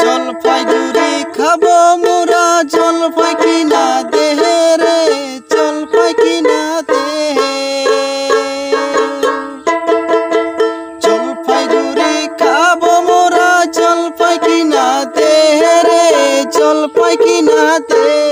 জলপাইগুড়ি খাব মোরা জলপাই কিনা দেহে রে জলপাই কিনা দেহে। জলপাইগুড়ি খাব মোরা জলপাই কিনা দেহে রে জলপাই কিনা দেহে।